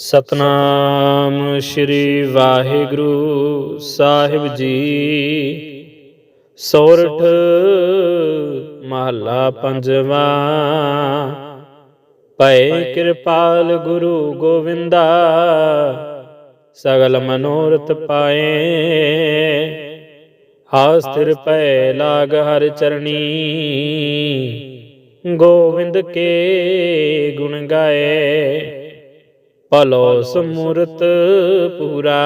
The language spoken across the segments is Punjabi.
ਸਤਨਾਮ ਸ੍ਰੀ ਵਾਹਿਗੁਰੂ ਸਾਹਿਬ ਜੀ। ਸੋਰਠ ਮਹੱਲਾ ਪੰਜਵਾ। ਪਏ ਕਿਰਪਾਲ ਗੁਰੂ ਗੋਵਿੰਦਾ, ਸਗਲ ਮਨੋਰਥ ਪਾਏ। ਹਾਸ ਸਥਿਰ ਲਾਗ ਹਰ ਚਰਣੀ, ਗੋਵਿੰਦ ਕੇ ਗੁਣ ਗਾਏ। ਭਲੋ ਸਮੂਰਤ ਪੂਰਾ।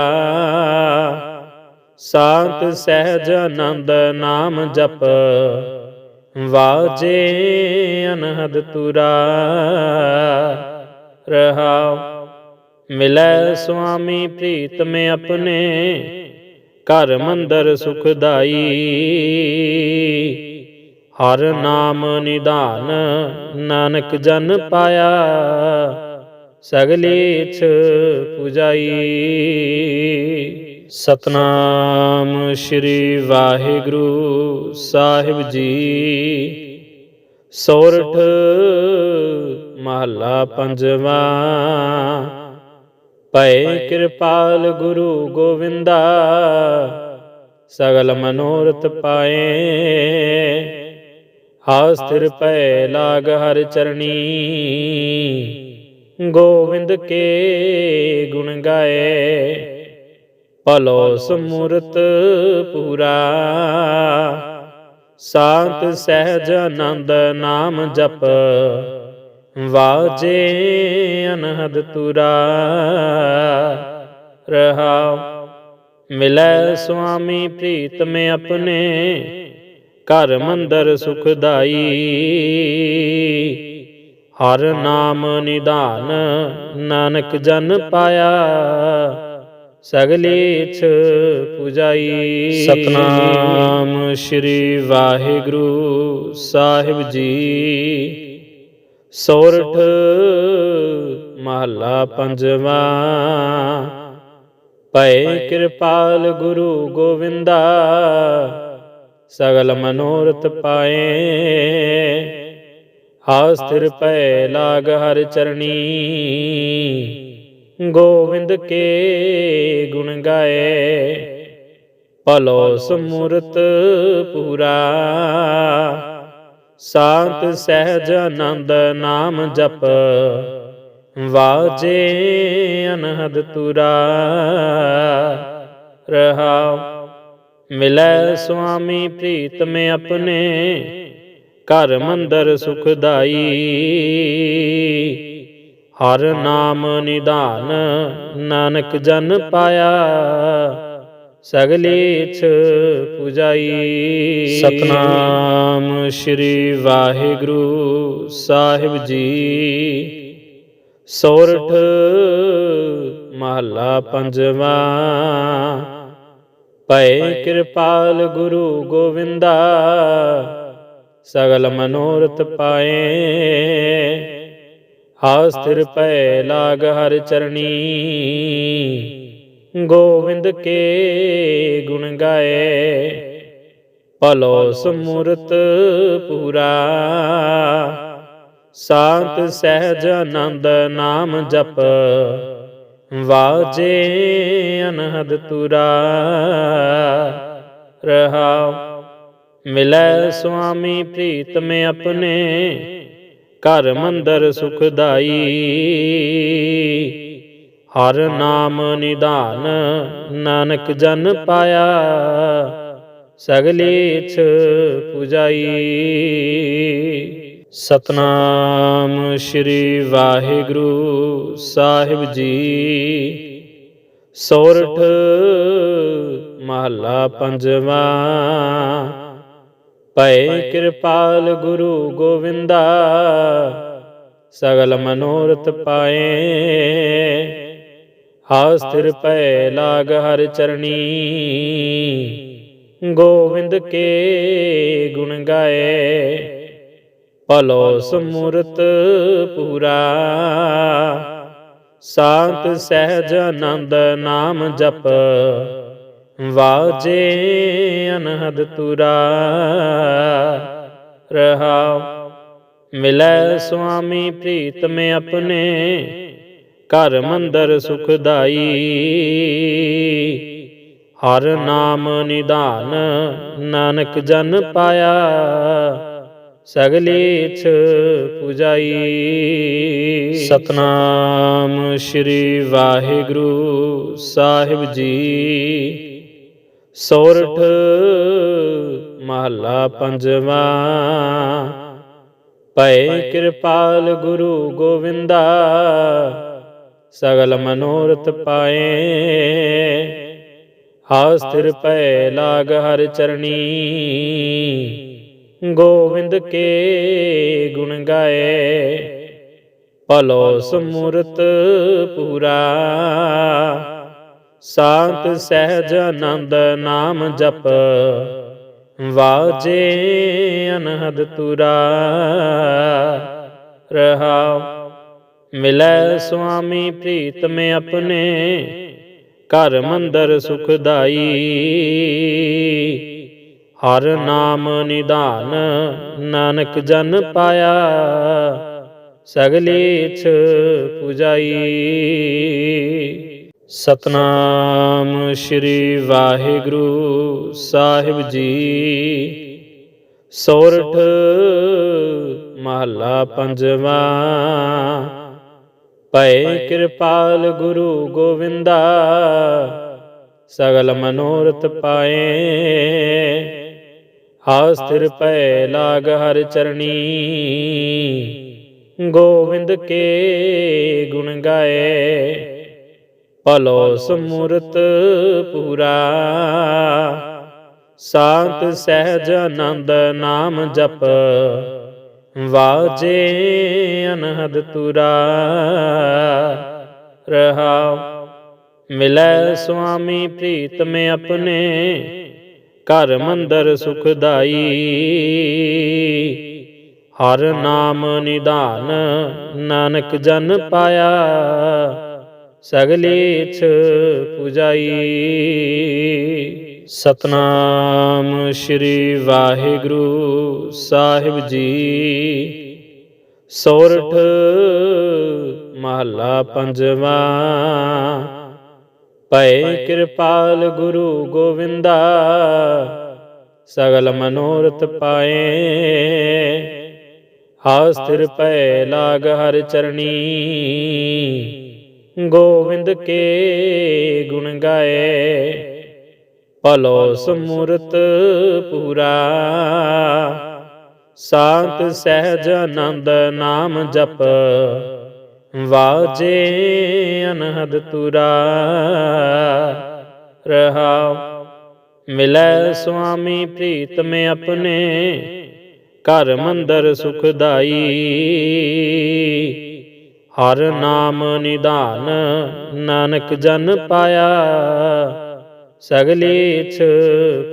ਸ਼ਾਂਤ ਸਹਿਜ ਆਨੰਦ ਨਾਮ ਜਪ। ਵਾਜੇ ਅਨਹਦ ਤੁਰਾ। ਰਹਾਉ ਮਿਲੈ ਸੁਆਮੀ ਪ੍ਰੀਤਮ ਆਪਣੇ। ਘਰ ਮੰਦਰ ਸੁਖਦਾਈ। ਹਰ ਨਾਮ ਨਿਧਾਨ ਨਾਨਕ ਜਨ ਪਾਇਆ। ਸਗਲੀ ਇਛ ਪੁਜਾਈ। ਸਤਨਾਮ ਸ੍ਰੀ ਵਾਹਿਗੁਰੂ ਸਾਹਿਬ ਜੀ। ਸੋਰਠ ਮਹੱਲਾ ਪੰਜਵਾ। ਪਏ ਕਿਰਪਾਲ ਗੁਰੂ ਗੋਵਿੰਦਾ। ਸਗਲ ਮਨੋਰਥ ਪਾਏ। ਹਾਸ ਸਥਿਰ ਲਾਗ ਹਰ ਚਰਣੀ। ਗੋਵਿੰਦ ਕੇ ਗੁਣ ਗਾਏ। ਭਲੋ ਸਮੂਰਤ ਪੂਰਾ। ਸ਼ਾਂਤ ਸਹਿਜ ਆਨੰਦ ਨਾਮ ਜਪ। ਵਾਜੇ ਅਨਹਦ ਤੁਰਾ। ਰਹਾਉ ਮਿਲੈ ਸੁਆਮੀ ਪ੍ਰੀਤਮ ਆਪਣੇ। ਘਰ ਮੰਦਰ ਸੁਖਦਾਈ ਹਰ ਨਾਮ ਨਿਧਾਨ ਨਾਨਕ ਜਨ ਪਾਇਆ। ਸਗਲੀ ਇਛ ਪੁਜਾਈ। ਸਤਨਾਮ ਸ੍ਰੀ ਵਾਹਿਗੁਰੂ ਸਾਹਿਬ ਜੀ। ਸੋਰਠ ਮਹੱਲਾ ਪੰਜਵਾ। ਭੈ ਕਿਰਪਾਲ ਗੁਰੂ ਗੋਵਿੰਦਾ। ਸਗਲ ਮਨੋਰਥ ਪਾਏ। ਹਾਸ ਸਥਿਰ ਭੈ ਲਾਗ ਹਰ ਚਰਣੀ। ਗੋਵਿੰਦ ਕੇ ਗੁਣ ਗਾਏ। ਭਲੋ ਸਮੂਰਤ ਪੂਰਾ। ਸ਼ਾਂਤ ਸਹਿਜ ਆਨੰਦ ਨਾਮ ਜਪ। ਵਾਜੇ ਅਨਹਦ ਤੁਰਾ। ਰਹਾਉ। ਮਿਲੈ ਸੁਆਮੀ ਪ੍ਰੀਤਮ ਆਪਣੇ। ਘਰ ਮੰਦਰ ਸੁਖਦਾਈ। ਹਰ ਨਾਮ ਨਿਧਾਨ ਨਾਨਕ ਜਨ ਪਾਇਆ ਸਗਲੀ ਇਛ ਪੁਜਾਈ। ਸਤਨਾਮ ਸ੍ਰੀ ਵਾਹਿਗੁਰੂ ਸਾਹਿਬ ਜੀ। ਸੋਰਠ ਮਹੱਲਾ ਪੰਜਵਾ। ਭੈ ਕਿਰਪਾਲ ਗੁਰੂ ਗੋਵਿੰਦਾ। ਸਗਲ ਮਨੋਰਥ ਪਾਏ। ਹਾਸ ਸਥਿਰ ਭੈ ਲਾਗ ਹਰ ਚਰਣੀ। ਗੋਵਿੰਦ ਕੇ ਗੁਣ ਗਾਏ। ਭਲੋ ਸਮੂਰਤ ਪੂਰਾ। ਸ਼ਾਂਤ ਸਹਿਜ ਆਨੰਦ ਨਾਮ ਜਪ। ਵਾਜੇ ਅਨਹਦ ਤੁਰਾ। ਰਹਾਉ ਮਿਲੈ ਸੁਆਮੀ ਪ੍ਰੀਤ ਪ੍ਰੀਤਮ ਆਪਣੇ, ਘਰ ਮੰਦਰ ਸੁਖਦਾਈ। ਹਰ ਨਾਮ ਨਿਧਾਨ ਨਾਨਕ ਜਨ ਪਾਇਆ ਸਗਲੀ ਇਛ ਪੁਜਾਈ। ਸਤਨਾਮ ਸ੍ਰੀ ਵਾਹਿਗੁਰੂ ਸਾਹਿਬ ਜੀ। ਸੋਰਠ ਮਹੱਲਾ ਪੰਜਵਾਂ। ਭੈ ਕਿਰਪਾਲ ਗੁਰੂ ਗੋਵਿੰਦਾ ਸਗਲ ਮਨੋਰਥ ਪਾਏ। ਹਾਸ ਸਥਿਰ ਭੈ ਲਾਗ ਹਰ ਚਰਣੀ ਗੋਵਿੰਦ ਕੇ ਗੁਣ ਗਾਏ। ਭਲੋ ਸਮੂਰਤ ਪੂਰਾ ਸ਼ਾਂਤ ਸਹਿਜ ਆਨੰਦ ਨਾਮ ਜਪ। ਵਾਜੇ ਅਨਹਦ ਤੁਰਾ ਰਹਾਉ। ਮਿਲੈ ਸੁਆਮੀ ਪ੍ਰੀਤਮ ਆਪਣੇ। ਘਰ ਮੰਦਰ ਸੁਖਦਾਈ। ਹਰ ਨਾਮ ਨਿਧਾਨ ਨਾਨਕ ਜਨ ਪਾਇਆ। ਸਗਲੇ ਇਛ ਪੁਜਾਈ। ਸਤਨਾਮ ਸ੍ਰੀ ਵਾਹਿਗੁਰੂ ਸਾਹਿਬ ਜੀ। ਸੋਰਠ ਮਹੱਲਾ ਪੰਜਵਾ। ਭੈ ਕਿਰਪਾਲ ਗੁਰੂ ਗੋਵਿੰਦਾ ਸਗਲ ਮਨੋਰਥ ਪਾਏ। ਹਾਸ ਸਥਿਰ ਭੈ ਲਾਗ ਹਰ ਚਰਣੀ ਗੋਵਿੰਦ ਕੇ ਗੁਣ ਗਾਏ। ਭਲੋ ਸਮੂਰਤ ਪੂਰਾ। ਸ਼ਾਂਤ ਸਹਿਜ ਆਨੰਦ ਨਾਮ ਜਪ। ਵਾਜੇ ਅਨਹਦ ਤੁਰਾ। ਰਹਾਉ, ਮਿਲੈ ਸੁਆਮੀ ਪ੍ਰੀਤਮ ਆਪਣੇ। ਘਰ ਮੰਦਰ ਸੁਖਦਾਈ। ਹਰ ਨਾਮ ਨਿਧਾਨ ਨਾਨਕ ਜਨ ਪਾਇਆ। ਸਗਲੇ ਛ ਪੁਜਾਈ। ਸਤਨਾਮ ਸ੍ਰੀ ਵਾਹਿਗੁਰੂ ਸਾਹਿਬ ਜੀ। ਸੋਰਠ ਮਹੱਲਾ ਪੰਜਵਾ। ਪਏ ਕਿਰਪਾਲ ਗੁਰੂ ਗੋਵਿੰਦਾ, ਸਗਲ ਮਨੋਰਥ ਪਾਏ। ਹਾਸ ਸਥਿਰ ਲਾਗ ਹਰ ਚਰਣੀ, ਗੋਵਿੰਦ ਕੇ ਗੁਣ ਗਾਏ। ਭਲੋ ਸਮੂਰਤ ਪੂਰਾ। ਸ਼ਾਂਤ ਸਹਿਜ ਆਨੰਦ ਨਾਮ ਜਪ। ਵਾਜੇ ਅਨਹਦ ਤੁਰਾ। ਰਹਾਉ ਮਿਲੈ ਸੁਆਮੀ ਪ੍ਰੀਤਮ ਆਪਣੇ। ਘਰ ਮੰਦਰ ਸੁਖਦਾਈ। ਹਰ ਨਾਮ ਨਿਧਾਨ ਨਾਨਕ ਜਨ ਪਾਇਆ। ਸਗਲੇ ਇਛ ਪੁਜਾਈ। ਸਤਨਾਮ ਸ੍ਰੀ ਵਾਹਿਗੁਰੂ ਸਾਹਿਬ ਜੀ। ਸੋਰਠ ਮਹੱਲਾ ਪੰਜਵਾ। ਪਏ ਕਿਰਪਾਲ ਗੁਰੂ ਗੋਵਿੰਦਾ। ਸਗਲ ਮਨੋਰਥ ਪਾਏ। ਹਾਸ ਸਥਿਰ ਲਾਗ ਹਰ ਚਰਣੀ। ਗੋਵਿੰਦ ਕੇ ਗੁਣ ਗਾਏ। ਭਲੋ ਸਮੂਰਤ ਪੂਰਾ। ਸ਼ਾਂਤ ਸਹਿਜ ਆਨੰਦ ਨਾਮ ਜਪ। ਵਾਜੇ ਅਨਹਦ ਤੁਰਾ। ਰਹਾਉ, ਮਿਲੈ ਸੁਆਮੀ ਮੈਂ ਆਪਣੇ। ਘਰ ਮੰਦਰ ਸੁਖਦਾਈ। ਹਰ ਨਾਮ ਨਿਧਾਨ ਨਾਨਕ ਜਨ ਪਾਇਆ ਸਗਲੇ ਇਛ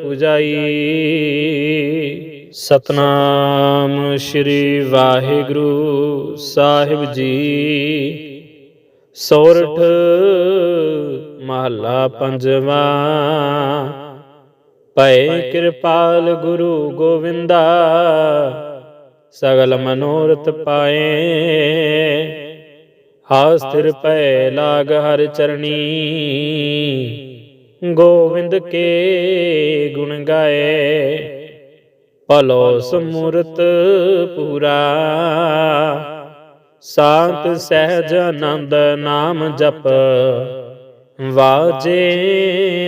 ਪੁਜਾਈ। ਸਤਨਾਮ ਸ੍ਰੀ ਵਾਹਿਗੁਰੂ ਸਾਹਿਬ ਜੀ। ਸੋਰਠ ਮਹੱਲਾ ਪੰਜਵਾ ਭੈ ਕਿਰਪਾਲ ਗੁਰੂ ਗੋਵਿੰਦਾ, ਸਗਲ ਮਨੋਰਥ ਪਾਏ। ਹਾਸ ਸਥਿਰ ਭੈ ਲਾਗ ਹਰ ਚਰਣੀ। ਗੋਵਿੰਦ ਕੇ ਗੁਣ ਗਾਏ। ਭਲੋ ਸਮੂਰਤ ਪੂਰਾ। ਸ਼ਾਂਤ ਸਹਿਜ ਆਨੰਦ ਨਾਮ ਜਪ। ਵਾਜੇ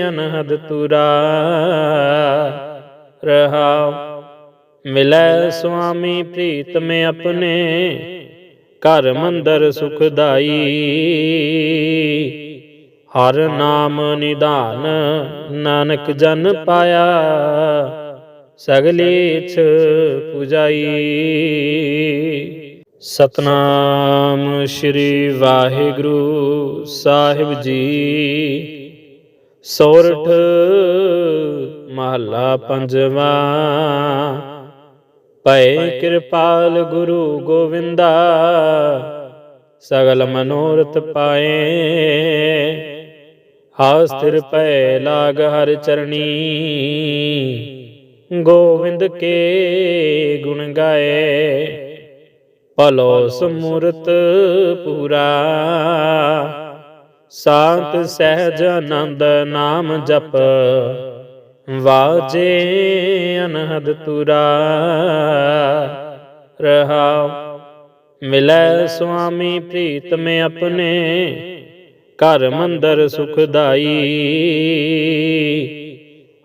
ਅਨਹਦ ਤੁਰਾ। ਰਹਾਉ। ਮਿਲੈ ਸੁਆਮੀ ਪ੍ਰੀਤਮ ਆਪਣੇ। ਘਰ ਮੰਦਰ ਸੁਖਦਾਈ। ਹਰ ਨਾਮ ਨਿਧਾਨ ਨਾਨਕ ਜਨ ਪਾਇਆ, ਸਗਲੇ ਇਛ ਪੁਜਾਈ। ਸਤਨਾਮ ਸ੍ਰੀ ਵਾਹਿਗੁਰੂ ਸਾਹਿਬ ਜੀ। ਸੋਰਠ ਮਹੱਲਾ ਪੰਜਵਾਂ। ਭੈ ਕਿਰਪਾਲ ਗੁਰੂ ਗੋਵਿੰਦਾ ਸਗਲ ਮਨੋਰਥ ਪਾਏ। ਹਾਸ ਸਥਿਰ ਭੈ ਲਾਗ ਹਰ ਚਰਣੀ ਗੋਵਿੰਦ ਕੇ ਗੁਣ ਗਾਏ। ਭਲੋ ਸਮੂਰਤ ਪੂਰਾ। ਸ਼ਾਂਤ ਸਹਿਜ ਆਨੰਦ ਨਾਮ ਜਪ। ਵਾਜੇ ਅਨਹਦ ਤੁਰਾ, ਰਹਾਉ। ਮਿਲੈ ਸੁਆਮੀ ਪ੍ਰੀਤਮ ਆਪਣੇ, ਘਰ ਮੰਦਰ ਸੁਖਦਾਈ।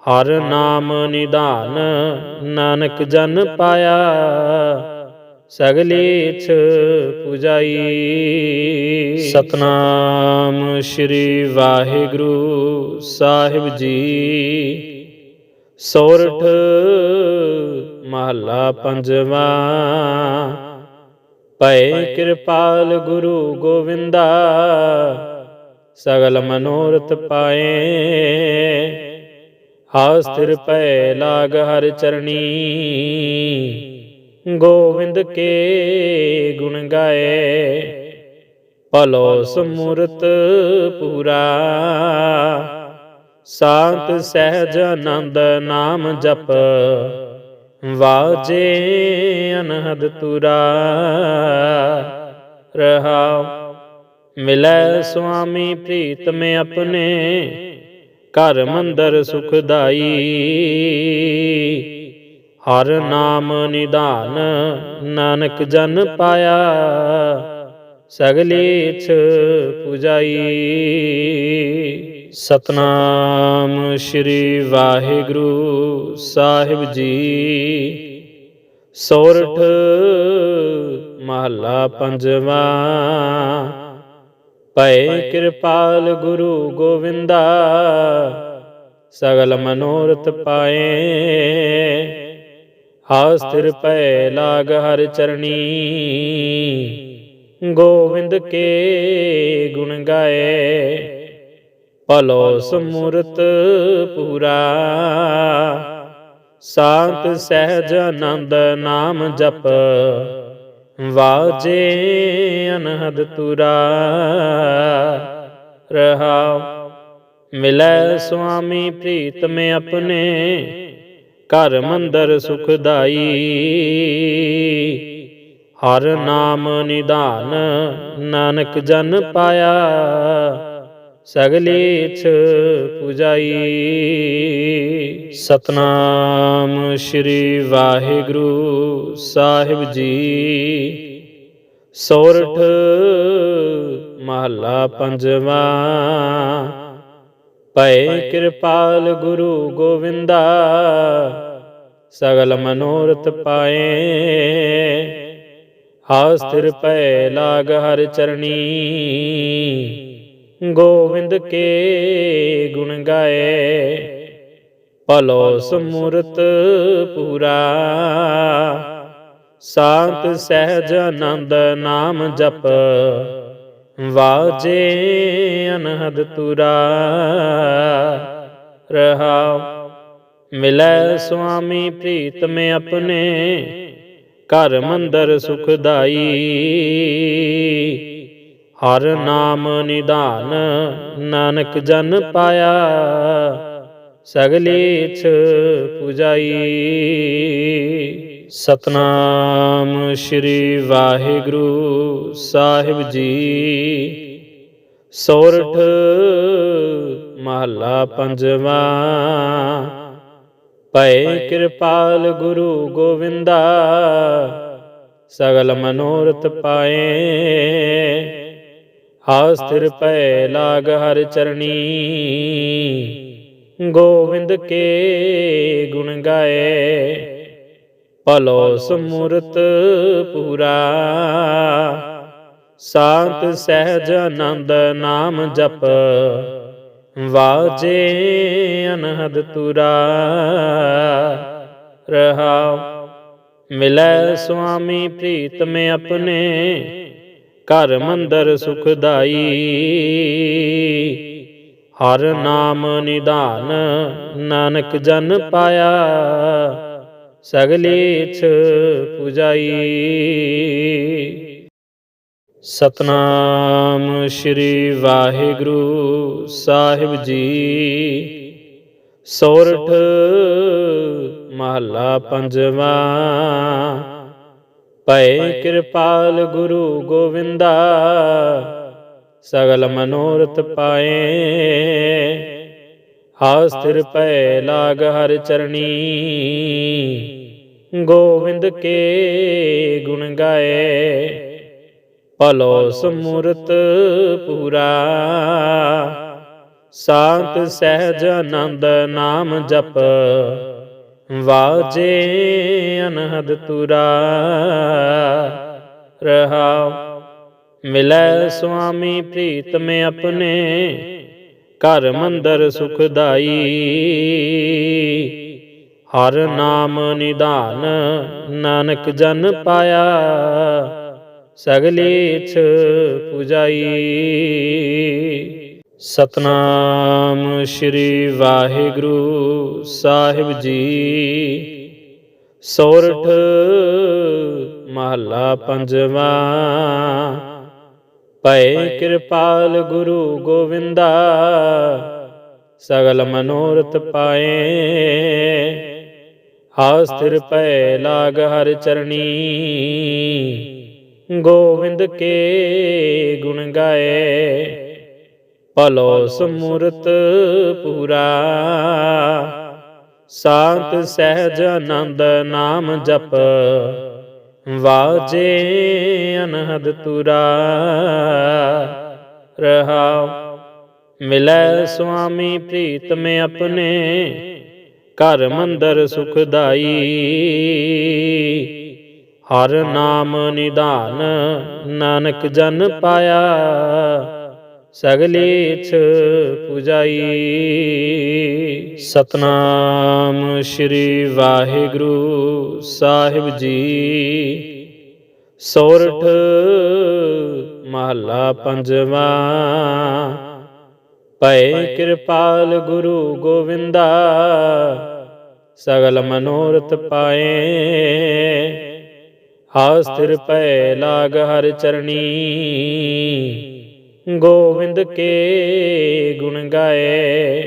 ਹਰ ਨਾਮ ਨਿਧਾਨ ਨਾਨਕ ਜਨ ਪਾਇਆ, ਸਗਲੇ ਇਛ ਪੁਜਾਈ। ਸਤਨਾਮ ਸ੍ਰੀ ਵਾਹਿਗੁਰੂ ਸਾਹਿਬ ਜੀ। ਸੋਰਠ ਮਹੱਲਾ ਪੰਜਵਾ। ਭੈ ਕਿਰਪਾਲ ਗੁਰੂ ਗੋਵਿੰਦਾ ਸਗਲ ਮਨੋਰਥ ਪਾਏ। ਹਾਸ ਸਥਿਰ ਭੈ ਲਾਗ ਹਰ ਚਰਣੀ। ਗੋਵਿੰਦ ਕੇ ਗੁਣ ਗਾਏ। ਭਲੋ ਸਮੂਰਤ ਪੂਰਾ। ਸ਼ਾਂਤ ਸਹਿਜ ਆਨੰਦ ਨਾਮ ਜਪ। ਵਾਜੇ ਅਨਹਦ ਤੁਰਾ। ਰਹਾਉ, ਮਿਲੈ ਸੁਆਮੀ ਪ੍ਰੀਤਮ ਆਪਣੇ। ਘਰ ਮੰਦਰ ਸੁਖਦਾਈ। ਹਰ ਨਾਮ ਨਿਧਾਨ ਨਾਨਕ ਜਨ ਪਾਇਆ। ਸਗਲੇ ਛ ਪੁਜਾਈ। ਸਤਨਾਮ ਸ੍ਰੀ ਵਾਹਿਗੁਰੂ ਸਾਹਿਬ ਜੀ। ਸੋਰਠ ਮਹੱਲਾ ਪੰਜਵਾ। ਪਏ ਕਿਰਪਾਲ ਗੁਰੂ ਗੋਵਿੰਦਾ, ਸਗਲ ਮਨੋਰਥ ਪਾਏ। ਹਾਸ ਸਥਿਰ ਲਾਗ ਹਰ ਚਰਣੀ, ਗੋਵਿੰਦ ਕੇ ਗੁਣ ਗਾਏ। ਭਲੋ ਸਮੂਰਤ ਪੂਰਾ। ਸ਼ਾਂਤ ਸਹਿਜ ਆਨੰਦ ਨਾਮ ਜਪ। ਵਾਜੇ ਅਨਹਦ ਤੁਰਾ। ਰਹਾਉ। ਮਿਲੈ ਸੁਆਮੀ ਪ੍ਰੀਤਮ ਆਪਣੇ। ਘਰ ਮੰਦਰ ਸੁਖਦਾਈ ਹਰ ਨਾਮ ਨਿਧਾਨ ਨਾਨਕ ਜਨ ਪਾਇਆ। ਸਗਲੇ ਪੁਜਾਈ। ਸਤਨਾਮ ਸ੍ਰੀ ਵਾਹਿਗੁਰੂ ਸਾਹਿਬ ਜੀ। ਸੋਰਠ ਮਹੱਲਾ ਪੰਜਵਾ। ਪਏ ਕਿਰਪਾਲ ਗੁਰੂ ਗੋਵਿੰਦਾ। ਸਗਲ ਮਨੋਰਥ ਪਾਏ। ਹਾਸ ਸਥਿਰ ਲਾਗ ਹਰ ਚਰਣੀ। ਗੋਵਿੰਦ ਕੇ ਗੁਣ ਗਾਏ। ਭਲੋ ਸਮੂਰਤ ਪੂਰਾ। ਸ਼ਾਂਤ ਸਹਿਜ ਆਨੰਦ ਨਾਮ ਜਪ। ਵਾਜੇ ਅਨਹਦ ਤੁਰਾ। ਰਹਾਉ, ਮਿਲੈ ਸੁਆਮੀ ਮੈਂ ਆਪਣੇ। ਘਰ ਮੰਦਰ ਸੁਖਦਾਈ। ਹਰ ਨਾਮ ਨਿਧਾਨ ਨਾਨਕ ਜਨ ਪਾਇਆ ਸਗਲੇ ਪੁਜਾਈ। ਸਤਨਾਮ ਸ੍ਰੀ ਵਾਹਿਗੁਰੂ ਸਾਹਿਬ ਜੀ। ਸੋਰਠ ਮਹੱਲਾ ਪੰਜਵਾ। ਪਏ ਕਿਰਪਾਲ ਗੁਰੂ ਗੋਵਿੰਦਾ, ਸਗਲ ਮਨੋਰਥ ਪਾਏ। ਹਾਸ ਸਥਿਰ ਭੈ ਲਾਗ ਹਰ ਚਰਣੀ। ਗੋਵਿੰਦ ਕੇ ਗੁਣ ਗਾਏ। ਭਲੋ ਸਮੂਰਤ ਪੂਰਾ। ਸ਼ਾਂਤ ਸਹਿਜ ਆਨੰਦ ਨਾਮ ਜਪ। ਵਾਜੇ ਅਨਹਦ ਤੁਰਾ। ਰਹਾਉ ਮਿਲੈ ਸੁਆਮੀ ਪ੍ਰੀਤਮ ਆਪਣੇ। ਘਰ ਮੰਦਰ ਸੁਖਦਾਈ। ਹਰ ਨਾਮ ਨਿਧਾਨ ਨਾਨਕ ਜਨ ਪਾਇਆ ਸਗਲੇ ਇਛ ਪੁਜਾਈ। ਸਤਨਾਮ ਸ੍ਰੀ ਵਾਹਿਗੁਰੂ ਸਾਹਿਬ ਜੀ। ਸੋਰਠ ਮਹੱਲਾ ਪੰਜਵਾਂ। ਭਏ ਕਿਰਪਾਲ ਗੁਰੂ ਗੋਵਿੰਦਾ ਸਗਲ ਮਨੋਰਥ ਪਾਏ। ਆਸ ਸਥਿਰ ਪੈ ਲਾਗ ਹਰ ਚਰਣੀ ਗੋਵਿੰਦ ਕੇ ਗੁਣ ਗਾਏ। ਭਲੋ ਸਮੂਰਤ ਪੂਰਾ ਸ਼ਾਂਤ ਸਹਿਜ ਆਨੰਦ ਨਾਮ ਜਪ। ਵਾਜੇ ਅਨਹਦ ਤੁਰਾ। ਰਹਾਉ ਮਿਲੈ ਸੁਆਮੀ ਪ੍ਰੀਤਮ ਆਪਣੇ। ਘਰ ਮੰਦਰ ਸੁਖਦਾਈ ਹਰ ਨਾਮ ਨਿਧਾਨ ਨਾਨਕ ਜਨ ਪਾਇਆ। ਸਗਲੀ ਛ ਪੁਜਾਈ। ਸਤਨਾਮ ਸ੍ਰੀ ਵਾਹਿਗੁਰੂ ਸਾਹਿਬ ਜੀ। ਸੋਰਠ ਮਹੱਲਾ ਪੰਜਵਾ। ਪਏ ਕਿਰਪਾਲ ਗੁਰੂ ਗੋਵਿੰਦਾ, ਸਗਲ ਮਨੋਰਥ ਪਾਏ। ਆਸ ਸਥਿਰ ਪੈ ਲਾਗ ਹਰ ਚਰਣੀ, ਗੋਵਿੰਦ ਕੇ ਗੁਣ ਗਾਏ। ਭਲੋ ਸਮੂਰਤ ਪੂਰਾ। ਸ਼ਾਂਤ ਸਹਿਜ ਆਨੰਦ ਨਾਮ ਜਪ। ਵਾਜੇ ਅਨਹਦ ਤੁਰਾ। ਰਹਾਉ ਮਿਲੈ ਸੁਆਮੀ ਪ੍ਰੀਤਮ ਆਪਣੇ। ਘਰ ਮੰਦਰ ਸੁਖਦਾਈ। ਹਰ ਨਾਮ ਨਿਧਾਨ ਨਾਨਕ ਜਨ ਪਾਇਆ। ਸਗਲੀ ਪੁਜਾਈ। ਸਤਨਾਮ ਸ੍ਰੀ ਵਾਹਿਗੁਰੂ ਸਾਹਿਬ ਜੀ। ਸੋਰਠ ਮਹੱਲਾ ਪੰਜਵਾ। ਭਏ ਕਿਰਪਾਲ ਗੁਰੂ ਗੋਵਿੰਦਾ। ਸਗਲ ਮਨੋਰਥ ਪਾਏ। ਆਸ ਸਥਿਰ ਪੈ ਲਾਗ ਹਰ ਚਰਣੀ। ਗੋਵਿੰਦ ਕੇ ਗੁਣ ਗਾਏ।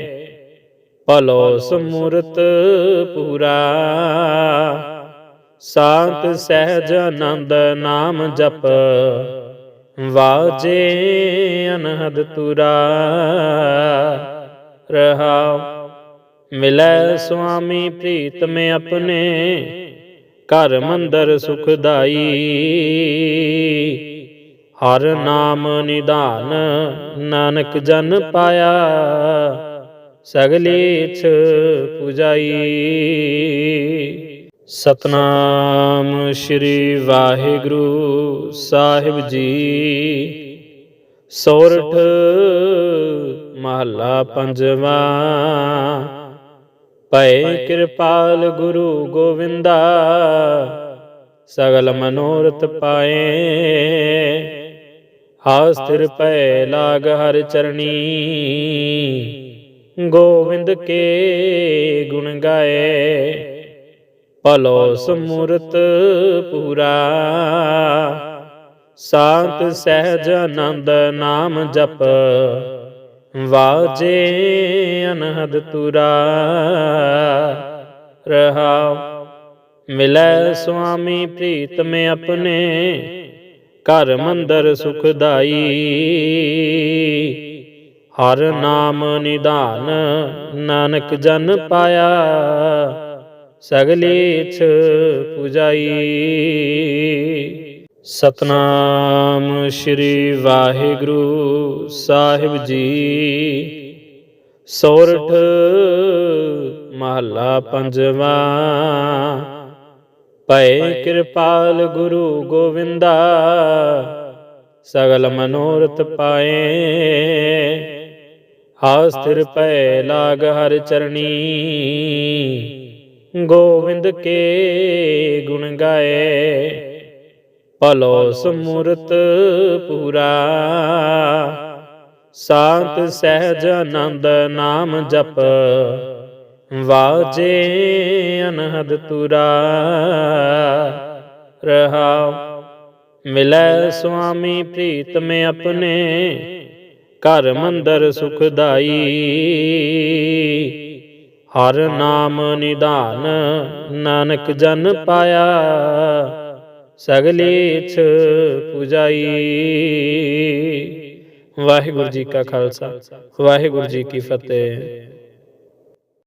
ਭਲੋ ਸਮੂਰਤ ਪੂਰਾ। ਸ਼ਾਂਤ ਸਹਿਜ ਆਨੰਦ ਨਾਮ ਜਪ। ਵਾਜੇ ਅਨਹਦ ਤੁਰਾ। ਰਹਾਉ, ਮਿਲੈ ਸੁਆਮੀ ਮੈਂ ਆਪਣੇ। ਘਰ ਮੰਦਰ ਸੁਖਦਾਈ। ਹਰ ਨਾਮ ਨਿਧਾਨ ਨਾਨਕ ਜਨ ਪਾਇਆ। ਸਗਲੀ ਪੁਜਾਈ। ਸਤਨਾਮ ਸ੍ਰੀ ਵਾਹਿਗੁਰੂ ਸਾਹਿਬ ਜੀ। ਸੋਰਠ ਮਹੱਲਾ ਪੰਜਵਾ। ਭਏ ਕਿਰਪਾਲ ਗੁਰੂ ਗੋਵਿੰਦਾ। ਸਗਲ ਮਨੋਰਥ ਪਾਏ। ਆਸ ਸਥਿਰ ਪੈ ਲਾਗ ਹਰ ਚਰਣੀ। ਗੋਵਿੰਦ ਕੇ ਗੁਣ ਗਾਏ। ਭਲੋ ਸਮੂਰਤ ਪੂਰਾ। ਸ਼ਾਂਤ ਸਹਿਜ ਆਨੰਦ ਨਾਮ ਜਪ। ਵਾਜੇ ਅਨਹਦ ਤੁਰਾ। ਰਹਾਉ। ਮਿਲੈ ਸੁਆਮੀ ਪ੍ਰੀਤਮ ਆਪਣੇ। ਘਰ ਮੰਦਰ ਸੁਖਦਾਈ। ਹਰ ਨਾਮ ਨਿਧਾਨ ਨਾਨਕ ਜਨ ਪਾਇਆ, ਸਗਲੇ ਇਛ ਪੁਜਾਈ। ਸਤਨਾਮ ਸ੍ਰੀ ਵਾਹਿਗੁਰੂ ਸਾਹਿਬ ਜੀ। ਸੋਰਠ ਮਹੱਲਾ ਪੰਜਵਾਂ। ਭਏ ਕਿਰਪਾਲ ਗੁਰੂ ਗੋਵਿੰਦਾ ਸਗਲ ਮਨੋਰਥ ਪਾਏ। ਸਥਿਰ ਪੈ ਲਾਗ ਹਰ ਚਰਣੀ ਗੋਵਿੰਦ ਕੇ ਗੁਣ ਗਾਏ। ਭਲੋ ਸਮੂਰਤ ਪੂਰਾ ਸ਼ਾਂਤ ਸਹਿਜ ਆਨੰਦ ਨਾਮ ਜਪ। ਵਾਜੇ ਅਨਹਦ ਤੁਰਾ ਰਹਾਉ ਮਿਲੈ ਸੁਆਮੀ ਪ੍ਰੀਤਮ ਆਪਣੇ, ਘਰ ਮੰਦਰ ਸੁਖਦਾਈ। ਹਰ ਨਾਮ ਨਿਧਾਨ ਨਾਨਕ ਜਨ ਪਾਇਆ ਸਗਲੀ ਛ ਪੁਜਾਈ। ਵਾਹਿਗੁਰੂ ਜੀ ਕਾ ਖਾਲਸਾ, ਵਾਹਿਗੁਰੂ ਜੀ ਕੀ ਫਤਿਹ।